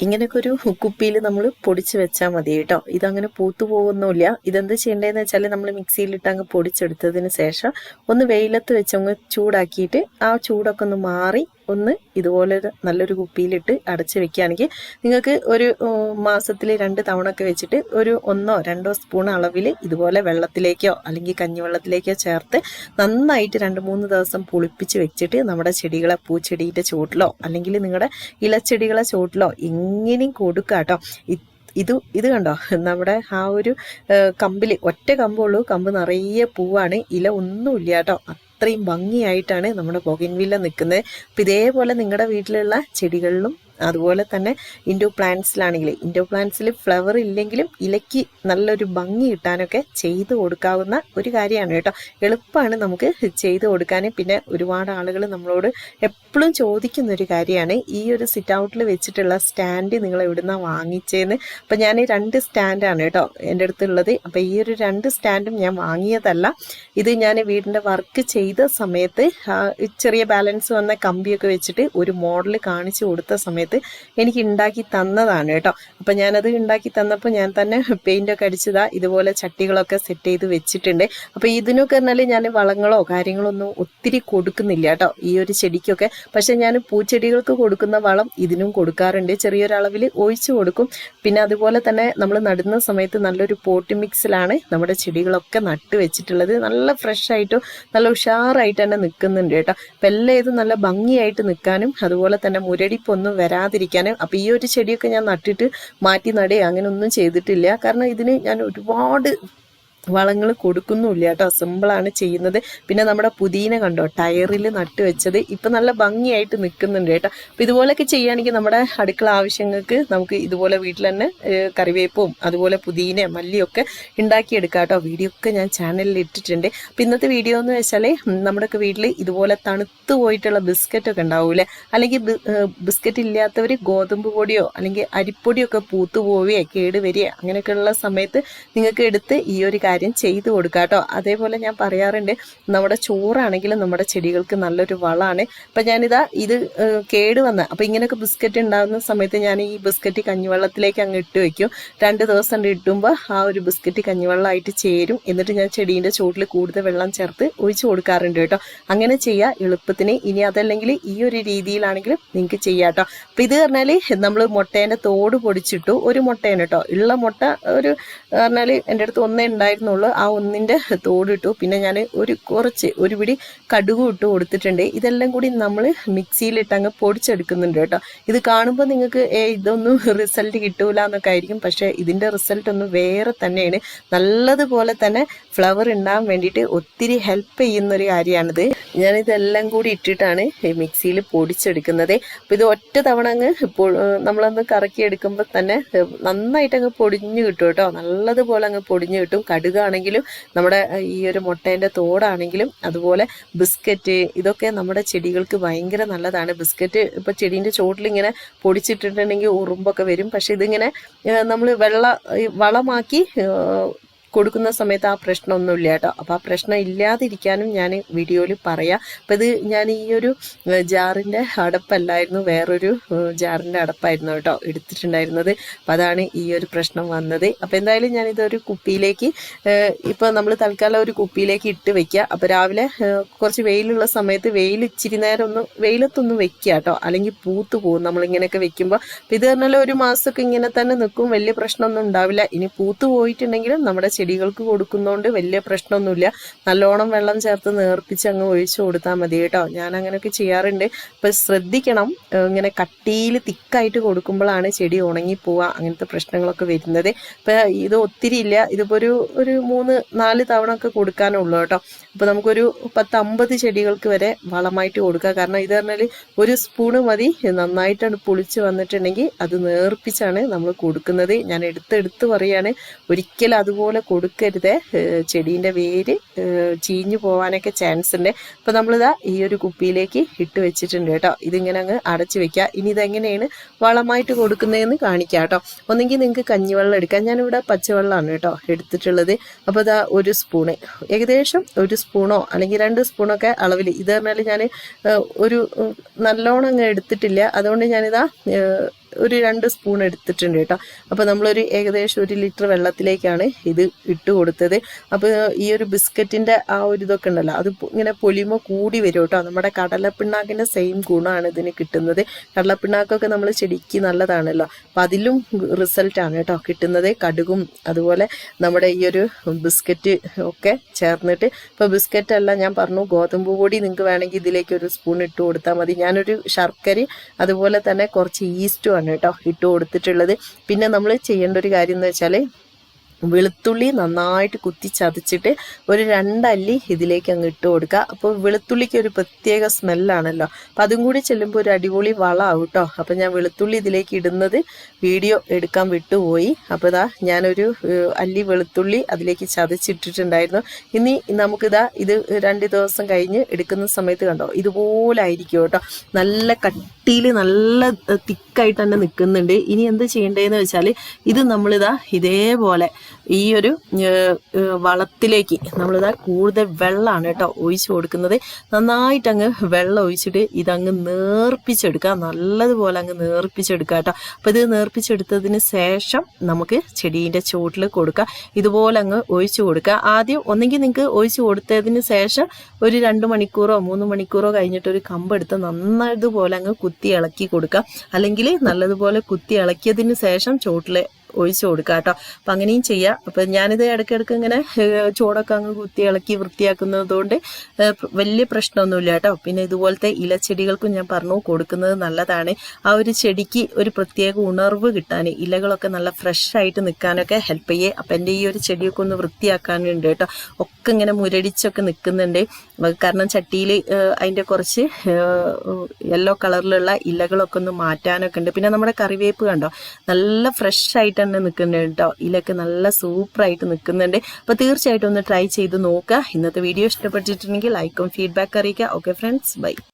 ഇങ്ങനെയൊക്കെ ഒരു കുപ്പിയിൽ നമ്മൾ പൊടിച്ച് വെച്ചാൽ മതി കേട്ടോ. ഇതങ്ങനെ പൂത്തു പോകുന്നില്ല ഇതെന്ത് ചെയ്യേണ്ടതെന്ന് വെച്ചാൽ നമ്മൾ മിക്സിയിലിട്ട് അങ്ങ് പൊടിച്ചെടുത്തതിന് ശേഷം ഒന്ന് വെയിലത്ത് വെച്ച് അങ്ങ് ചൂടാക്കിയിട്ട് ആ ചൂടൊക്കെ ഒന്ന് മാറി ഒന്ന് ഇതുപോലെ നല്ലൊരു കുപ്പിയിലിട്ട് അടച്ച് വെക്കുകയാണെങ്കിൽ നിങ്ങൾക്ക് ഒരു മാസത്തിൽ രണ്ട് തവണ ഒക്കെ വെച്ചിട്ട് ഒരു ഒന്നോ രണ്ടോ സ്പൂൺ അളവിൽ ഇതുപോലെ വെള്ളത്തിലേക്കോ അല്ലെങ്കിൽ കഞ്ഞിവെള്ളത്തിലേക്കോ ചേർത്ത് നന്നായിട്ട് രണ്ട് മൂന്ന് ദിവസം പുളിപ്പിച്ച് വെച്ചിട്ട് നമ്മുടെ ചെടികളെ പൂച്ചെടിയുടെ ചുവട്ടിലോ അല്ലെങ്കിൽ നിങ്ങളുടെ ഇലച്ചെടികളെ ചുവട്ടിലോ എങ്ങനെയും കൊടുക്കുക കേട്ടോ. ഇത് ഇത് കണ്ടോ? നമ്മുടെ ആ ഒരു കമ്പിൽ ഒറ്റ കമ്പുള്ളൂ. കമ്പ് നിറയെ പൂവാണ്. ഇല ഒന്നുമില്ല കേട്ടോ. അത്രയും ഭംഗിയായിട്ടാണ് നമ്മുടെ ബൊഗിൻവില്ല നിൽക്കുന്നത്. അപ്പം ഇതേപോലെ നിങ്ങളുടെ വീട്ടിലുള്ള ചെടികളിലും അതുപോലെ തന്നെ ഇൻഡോ പ്ലാന്റ്സിലാണെങ്കിൽ ഇൻഡോ പ്ലാന്റ്സിൽ ഫ്ലവർ ഇല്ലെങ്കിലും ഇലയ്ക്ക് നല്ലൊരു ഭംഗി കിട്ടാനൊക്കെ ചെയ്തു കൊടുക്കാവുന്ന ഒരു കാര്യമാണ് കേട്ടോ. എളുപ്പമാണ് നമുക്ക് ചെയ്തു കൊടുക്കാൻ പിന്നെ ഒരുപാട് ആളുകൾ നമ്മളോട് എപ്പോഴും ചോദിക്കുന്ന ഒരു കാര്യമാണ്. ഈ ഒരു സിറ്റ് ഔട്ടിൽ വെച്ചിട്ടുള്ള സ്റ്റാൻഡ് നിങ്ങൾ എവിടുന്ന വാങ്ങിച്ചേന്ന്. അപ്പം ഞാൻ രണ്ട് സ്റ്റാൻഡാണ് കേട്ടോ എന്റെ അടുത്തുള്ളത്. അപ്പം ഈ ഒരു രണ്ട് സ്റ്റാൻഡും ഞാൻ വാങ്ങിയതല്ല. ഇത് ഞാൻ വീടിന്റെ വർക്ക് ചെയ്ത സമയത്ത് ചെറിയ ബാലൻസ് വന്ന കമ്പിയൊക്കെ വെച്ചിട്ട് ഒരു മോഡൽ കാണിച്ചു കൊടുത്ത സമയത്ത് സമയത്ത് എനിക്ക് ഉണ്ടാക്കി തന്നതാണ് കേട്ടോ. അപ്പം ഞാനത് ഉണ്ടാക്കി തന്നപ്പോൾ ഞാൻ തന്നെ പെയിന്റൊക്കെ അടിച്ചതാ. ഇതുപോലെ ചട്ടികളൊക്കെ സെറ്റ് ചെയ്ത് വെച്ചിട്ടുണ്ട്. അപ്പോൾ ഇതിനൊക്കെ പറഞ്ഞാൽ ഞാൻ വളങ്ങളോ കാര്യങ്ങളോ ഒന്നും ഒത്തിരി കൊടുക്കുന്നില്ല കേട്ടോ. ഈ ഒരു ചെടിക്കൊക്കെ. പക്ഷേ ഞാൻ പൂച്ചെടികൾക്ക് കൊടുക്കുന്ന വളം ഇതിനും കൊടുക്കാറുണ്ട്. ചെറിയൊരളവിൽ ഒഴിച്ചു കൊടുക്കും. പിന്നെ അതുപോലെ തന്നെ നമ്മൾ നടുന്ന സമയത്ത് നല്ലൊരു പോട്ട് മിക്സിലാണ് നമ്മുടെ ചെടികളൊക്കെ നട്ട് വെച്ചിട്ടുള്ളത്. നല്ല ഫ്രഷ് ആയിട്ടും നല്ല ഉഷാറായിട്ട് തന്നെ നിൽക്കുന്നുണ്ട് കേട്ടോ. അപ്പം എല്ലാം ഇത് നല്ല ഭംഗിയായിട്ട് നിൽക്കാനും അതുപോലെ തന്നെ മുരടിപ്പൊന്നും വരാൻ വരാതിരിക്കാനും അപ്പം ഈ ഒരു ചെടിയൊക്കെ ഞാൻ നട്ടിട്ട് മാറ്റി നടേ അങ്ങനെ ഒന്നും ചെയ്തിട്ടില്ല. കാരണം ഇതിന് ഞാൻ ഒരുപാട് വളങ്ങൾ കൊടുക്കുന്നുമില്ല കേട്ടോ. സിമ്പിളാണ് ചെയ്യുന്നത്. പിന്നെ നമ്മുടെ പുതിന കണ്ടോ? ടയറിൽ നട്ട് വെച്ചത്. ഇപ്പം നല്ല ഭംഗിയായിട്ട് നിൽക്കുന്നുണ്ട് കേട്ടോ. അപ്പം ഇതുപോലെയൊക്കെ ചെയ്യുകയാണെങ്കിൽ നമ്മുടെ അടുക്കള ആവശ്യങ്ങൾക്ക് നമുക്ക് ഇതുപോലെ വീട്ടിൽ തന്നെ കറിവേപ്പും അതുപോലെ പുതിന മല്ലിയൊക്കെ ഉണ്ടാക്കിയെടുക്കാം കേട്ടോ. വീഡിയോ ഒക്കെ ഞാൻ ചാനലിൽ ഇട്ടിട്ടുണ്ട്. അപ്പം ഇന്നത്തെ വീഡിയോ എന്ന് വെച്ചാൽ നമ്മുടെയൊക്കെ വീട്ടിൽ ഇതുപോലെ തണുത്ത് പോയിട്ടുള്ള ബിസ്ക്കറ്റൊക്കെ ഉണ്ടാവൂലേ അല്ലെങ്കിൽ ബിസ്ക്കറ്റ് ഇല്ലാത്തവർ ഗോതമ്പ് പൊടിയോ അല്ലെങ്കിൽ അരിപ്പൊടിയൊക്കെ പൂത്തുപോവുകയോ കേടുവരികയോ കേട് വരികയോ അങ്ങനെയൊക്കെയുള്ള സമയത്ത് നിങ്ങൾക്ക് എടുത്ത് ഈ ഒരു കാര്യം ചെയ്തു കൊടുക്കുക കേട്ടോ അതേപോലെ ഞാൻ പറയാറുണ്ട് നമ്മുടെ ചോറാണെങ്കിലും നമ്മുടെ ചെടികൾക്ക് നല്ലൊരു വളമാണ്. അപ്പം ഞാനിതാ ഇത് കേട് വന്ന അപ്പം ഇങ്ങനെയൊക്കെ ബിസ്ക്കറ്റ് ഉണ്ടാകുന്ന സമയത്ത് ഞാൻ ഈ ബിസ്ക്കറ്റ് കഞ്ഞിവെള്ളത്തിലേക്ക് അങ്ങ് ഇട്ട് വയ്ക്കും രണ്ട് ദിവസം ഇട്ടുമ്പോൾ ആ ഒരു ബിസ്ക്കറ്റ് കഞ്ഞിവെള്ളമായിട്ട് ചേരും. എന്നിട്ട് ഞാൻ ചെടീന്റെ ചുവട്ടിൽ കൂടുതൽ വെള്ളം ചേർത്ത് ഒഴിച്ചു കൊടുക്കാറുണ്ട് കേട്ടോ. അങ്ങനെ ചെയ്യുക എളുപ്പത്തിന്. ഇനി അതല്ലെങ്കിൽ ഈ ഒരു രീതിയിലാണെങ്കിലും നിങ്ങൾക്ക് ചെയ്യാം കേട്ടോ അപ്പം ഇത് പറഞ്ഞാൽ നമ്മൾ മുട്ടേന്റെ തോട് പൊടിച്ചിട്ടു ഒരു മുട്ടേനെ കേട്ടോ ഉള്ള മുട്ട ഒരു പറഞ്ഞാൽ എന്റെ അടുത്ത് ഒന്നേ ഉണ്ടായിരുന്നു ഉണ്ടായിരുന്നുള്ളൂ ആ ഒന്നിന്റെ തോടിട്ടു. പിന്നെ ഞാൻ ഒരു കുറച്ച് ഒരു പിടി കടുകും ഇട്ട് കൊടുത്തിട്ടുണ്ട്. ഇതെല്ലാം കൂടി നമ്മൾ മിക്സിയിലിട്ട് അങ്ങ് പൊടിച്ചെടുക്കുന്നുണ്ട് കേട്ടോ. ഇത് കാണുമ്പോൾ നിങ്ങൾക്ക് ഏ ഇതൊന്നും റിസൾട്ട് കിട്ടൂല എന്നൊക്കെ ആയിരിക്കും. പക്ഷേ ഇതിന്റെ റിസൾട്ട് ഒന്ന് വേറെ തന്നെയാണ്. നല്ലതുപോലെ തന്നെ ഫ്ലവർ ഉണ്ടാകാൻ വേണ്ടിയിട്ട് ഒത്തിരി ഹെൽപ്പ് ചെയ്യുന്ന ഒരു കാര്യമാണിത്. ഞാനിതെല്ലാം കൂടി ഇട്ടിട്ടാണ് മിക്സിയിൽ പൊടിച്ചെടുക്കുന്നത്. അപ്പോൾ ഇത് ഒറ്റ തവണ അങ്ങ് നമ്മളൊന്ന് കറക്കി എടുക്കുമ്പോൾ തന്നെ നന്നായിട്ട് അങ്ങ് പൊടിഞ്ഞു കിട്ടും കേട്ടോ. നല്ലതുപോലെ അങ്ങ് പൊടിഞ്ഞു കിട്ടും. കടുക് കടുകാണെങ്കിലും നമ്മുടെ ഈ ഒരു മുട്ടേന്റെ തോടാണെങ്കിലും അതുപോലെ ബിസ്ക്കറ്റ് ഇതൊക്കെ നമ്മുടെ ചെടികൾക്ക് ഭയങ്കര നല്ലതാണ്. ബിസ്ക്കറ്റ് ഇപ്പോൾ ചെടീന്റെ ചോട്ടിലിങ്ങനെ പൊടിച്ചിട്ടിട്ടുണ്ടെങ്കിൽ ഉറുമ്പൊക്കെ വരും. പക്ഷേ ഇതിങ്ങനെ നമ്മൾ വെള്ള വളമാക്കി കൊടുക്കുന്ന സമയത്ത് ആ പ്രശ്നമൊന്നുമില്ല കേട്ടോ അപ്പോൾ ആ പ്രശ്നം ഇല്ലാതിരിക്കാനും ഞാൻ വീഡിയോയിൽ പറയാം. അപ്പോൾ ഇത് ഞാൻ ഈ ഒരു ജാറിന്റെ അടപ്പല്ലായിരുന്നു വേറൊരു ജാറിന്റെ അടപ്പായിരുന്നു കേട്ടോ എടുത്തിട്ടുണ്ടായിരുന്നത്. അപ്പോൾ അതാണ് ഈ ഒരു പ്രശ്നം വന്നത്. അപ്പോൾ എന്തായാലും ഞാനിതൊരു കുപ്പിയിലേക്ക് ഇപ്പോൾ നമ്മൾ തൽക്കാലം ഒരു കുപ്പിയിലേക്ക് ഇട്ട് വെക്കുക. അപ്പോൾ രാവിലെ കുറച്ച് വെയിലുള്ള സമയത്ത് വെയിൽ ഇച്ചിരി നേരം ഒന്ന് വെയിലത്തൊന്ന് വെക്കുക കേട്ടോ. അല്ലെങ്കിൽ പൂത്ത് പോകും നമ്മളിങ്ങനെയൊക്കെ വെക്കുമ്പോൾ അപ്പോൾ ഇത് പറഞ്ഞാൽ ഒരു മാസമൊക്കെ ഇങ്ങനെ തന്നെ നിൽക്കും. വലിയ പ്രശ്നമൊന്നും ഉണ്ടാവില്ല. ഇനി പൂത്ത് പോയിട്ടുണ്ടെങ്കിലും നമ്മുടെ ചെടികൾക്ക് കൊടുക്കുന്നതുകൊണ്ട് വലിയ പ്രശ്നമൊന്നുമില്ല. നല്ലോണം വെള്ളം ചേർത്ത് നേർപ്പിച്ച് അങ്ങ് ഒഴിച്ചു കൊടുത്താൽ മതി കേട്ടോ. ഞാൻ അങ്ങനെയൊക്കെ ചെയ്യാറുണ്ട്. ഇപ്പം ശ്രദ്ധിക്കണം. ഇങ്ങനെ കട്ടിയിൽ തിക്കായിട്ട് കൊടുക്കുമ്പോഴാണ് ചെടി ഉണങ്ങി ഉണങ്ങിപ്പോവുക അങ്ങനത്തെ പ്രശ്നങ്ങളൊക്കെ വരുന്നത്. ഇപ്പൊ ഇത് ഒത്തിരി ഇല്ല. ഇതിപ്പോൾ ഒരു ഒരു മൂന്ന് നാല് തവണ ഒക്കെ കൊടുക്കാനുള്ളൂ കേട്ടോ. അപ്പോൾ നമുക്കൊരു പത്ത് അമ്പത് ചെടികൾക്ക് വരെ വളമായിട്ട് കൊടുക്കുക കാരണം ഇത് പറഞ്ഞാൽ ഒരു സ്പൂണ് മതി. നന്നായിട്ടാണ് പുളിച്ച് വന്നിട്ടുണ്ടെങ്കിൽ അത് നേർപ്പിച്ചാണ് നമ്മൾ കൊടുക്കുന്നത്. ഞാൻ എടുത്തെടുത്ത് പറയാണ്. ഒരിക്കലും അതുപോലെ കൊടുക്കരുത്. ചെടീന്റെ വേര് ചീഞ്ഞു പോകാനൊക്കെ ചാൻസ് ഉണ്ട്. അപ്പോൾ നമ്മളിതാ ഈ ഒരു കുപ്പിയിലേക്ക് ഇട്ട് വെച്ചിട്ടുണ്ട് കേട്ടോ. ഇതിങ്ങനെ അങ്ങ് അടച്ചു വെക്കുക. ഇനി ഇതെങ്ങനെയാണ് വളമായിട്ട് കൊടുക്കുന്നതെന്ന് കാണിക്കാം കേട്ടോ. ഒന്നെങ്കിൽ നിങ്ങൾക്ക് കഞ്ഞിവെള്ളം എടുക്കാം. ഞാനിവിടെ പച്ചവെള്ളമാണ് കേട്ടോ എടുത്തിട്ടുള്ളത്. അപ്പോൾ ഇതാ ഒരു സ്പൂണ്. ഏകദേശം ഒരു സ്പൂണോ അല്ലെങ്കിൽ രണ്ട് സ്പൂണൊക്കെ അളവിൽ. ഇത് പറഞ്ഞാൽ ഞാൻ ഒരു നല്ലോണം അങ്ങ് എടുത്തിട്ടില്ല. അതുകൊണ്ട് ഞാനിതാ ഒരു രണ്ട് സ്പൂൺ എടുത്തിട്ടുണ്ട് കേട്ടോ. അപ്പോൾ നമ്മളൊരു ഏകദേശം ഒരു ലിറ്റർ വെള്ളത്തിലേക്കാണ് ഇത് ഇട്ട് കൊടുത്തത്. അപ്പോൾ ഈ ഒരു ബിസ്ക്കറ്റിന്റെ ആ ഒരു ഇതൊക്കെ ഉണ്ടല്ലോ അത് ഇങ്ങനെ പൊലിമ കൂടി വരും കേട്ടോ. നമ്മുടെ കടലപ്പിണ്ണാക്കിന്റെ സെയിം ഗുണമാണ് ഇതിന് കിട്ടുന്നത്. കടലപ്പിണ്ണാക്കൊക്കെ നമ്മൾ ചെടിക്ക് നല്ലതാണല്ലോ. അപ്പം അതിലും റിസൾട്ടാണ് കേട്ടോ കിട്ടുന്നത്. കടുകും അതുപോലെ നമ്മുടെ ഈ ഒരു ബിസ്ക്കറ്റ് ഒക്കെ ചേർന്നിട്ട്. ഇപ്പോൾ ബിസ്ക്കറ്റ് അല്ല ഞാൻ പറഞ്ഞു ഗോതമ്പ് പൊടി നിങ്ങൾക്ക് വേണമെങ്കിൽ ഇതിലേക്ക് ഒരു സ്പൂൺ ഇട്ട് കൊടുത്താൽ മതി. ഞാനൊരു ശർക്കര അതുപോലെ തന്നെ കുറച്ച് ഈസ്റ്റും കേട്ടോ ഇട്ട് കൊടുത്തിട്ടുള്ളത് പിന്നെ നമ്മൾ ചെയ്യേണ്ട ഒരു കാര്യം എന്ന് വെച്ചാൽ വെളുത്തുള്ളി നന്നായിട്ട് കുത്തി ചതച്ചിട്ട് ഒരു രണ്ടല്ലി ഇതിലേക്ക് അങ്ങ് ഇട്ട് കൊടുക്കുക. അപ്പോൾ വെളുത്തുള്ളിക്ക് ഒരു പ്രത്യേക സ്മെല്ലാണല്ലോ. അപ്പം അതും കൂടി ചെല്ലുമ്പോൾ ഒരു അടിപൊളി വളമാവും കേട്ടോ അപ്പം ഞാൻ വെളുത്തുള്ളി ഇതിലേക്ക് ഇടുന്നത് വീഡിയോ എടുക്കാൻ വിട്ടുപോയി. അപ്പോൾ ഇതാ ഞാനൊരു അല്ലി വെളുത്തുള്ളി അതിലേക്ക് ചതച്ചിട്ടിട്ടുണ്ടായിരുന്നു. ഇനി നമുക്കിതാ ഇത് രണ്ട് ദിവസം കഴിഞ്ഞ് എടുക്കുന്ന സമയത്ത് കണ്ടോ? ഇതുപോലെ ആയിരിക്കും കേട്ടോ നല്ല കട്ടിയിൽ നല്ല തിക്കായിട്ട് തന്നെ നിൽക്കുന്നുണ്ട്. ഇനി എന്ത് ചെയ്യേണ്ടതെന്ന് വെച്ചാൽ ഇത് നമ്മളിതാ ഇതേപോലെ ഈ ഒരു വളത്തിലേക്ക് നമ്മളിതാ കൂടുതൽ വെള്ളമാണ് കേട്ടോ ഒഴിച്ചു കൊടുക്കുന്നത്. നന്നായിട്ട് അങ്ങ് വെള്ളം ഒഴിച്ചിട്ട് ഇതങ്ങ് നേർപ്പിച്ചെടുക്കുക നല്ലതുപോലെ അങ്ങ് നേർപ്പിച്ചെടുക്കുക കേട്ടോ. അപ്പോൾ ഇത് നേർപ്പിച്ചെടുത്തതിന് ശേഷം നമുക്ക് ചെടീന്റെ ചുവട്ടിൽ കൊടുക്കുക ഇതുപോലെ അങ്ങ് ഒഴിച്ചു കൊടുക്കുക ആദ്യം ഒന്നെങ്കിൽ നിങ്ങൾക്ക് ഒഴിച്ചു കൊടുത്തതിന് ശേഷം ഒരു രണ്ട് മണിക്കൂറോ മൂന്ന് മണിക്കൂറോ കഴിഞ്ഞിട്ട് ഒരു കമ്പെടുത്ത് നന്നായതുപോലെ അങ്ങ് കുത്തി ഇളക്കി കൊടുക്കുക അല്ലെങ്കിൽ നല്ലതുപോലെ കുത്തി ഇളക്കിയതിന് ശേഷം ചുവട്ടിൽ ഒഴിച്ചു കൊടുക്കുക കേട്ടോ അപ്പം അങ്ങനെയും ചെയ്യാം. അപ്പം ഞാനിത് ഇടയ്ക്കിടയ്ക്ക് ഇങ്ങനെ ചൂടൊക്കെ അങ്ങ് കുത്തി ഇളക്കി വൃത്തിയാക്കുന്നതുകൊണ്ട് വലിയ പ്രശ്നമൊന്നുമില്ല കേട്ടോ പിന്നെ ഇതുപോലത്തെ ഇലച്ചെടികൾക്കും ഞാൻ പറഞ്ഞു കൊടുക്കുന്നത് നല്ലതാണ്. ആ ഒരു ചെടിക്ക് ഒരു പ്രത്യേക ഉണർവ് കിട്ടാൻ ഇലകളൊക്കെ നല്ല ഫ്രഷ് ആയിട്ട് നിൽക്കാനൊക്കെ ഹെൽപ്പ് ചെയ്യേ. അപ്പം എന്റെ ഈ ഒരു ചെടിയൊക്കെ ഒന്ന് വൃത്തിയാക്കാനുണ്ട് കേട്ടോ ഒക്കെ ഇങ്ങനെ മുരടിച്ചൊക്കെ നിൽക്കുന്നുണ്ട്. കാരണം ചട്ടിയിൽ അതിന്റെ കുറച്ച് യെല്ലോ കളറിലുള്ള ഇലകളൊക്കെ ഒന്ന് മാറ്റാനൊക്കെ ഉണ്ട്. പിന്നെ നമ്മുടെ കറിവേപ്പ് കണ്ടോ? നല്ല ഫ്രഷ് ആയിട്ട് തന്നെ നിൽക്കുന്നുണ്ട് കേട്ടോ. ഇതിലൊക്കെ നല്ല സൂപ്പറായിട്ട് നിൽക്കുന്നുണ്ട്. അപ്പോൾ തീർച്ചയായിട്ടും ഒന്ന് ട്രൈ ചെയ്ത് നോക്കുക. ഇന്നത്തെ വീഡിയോ ഇഷ്ടപ്പെട്ടിട്ടുണ്ടെങ്കിൽ ലൈക്കും ഫീഡ്ബാക്ക് അറിയിക്കുക. Okay friends bye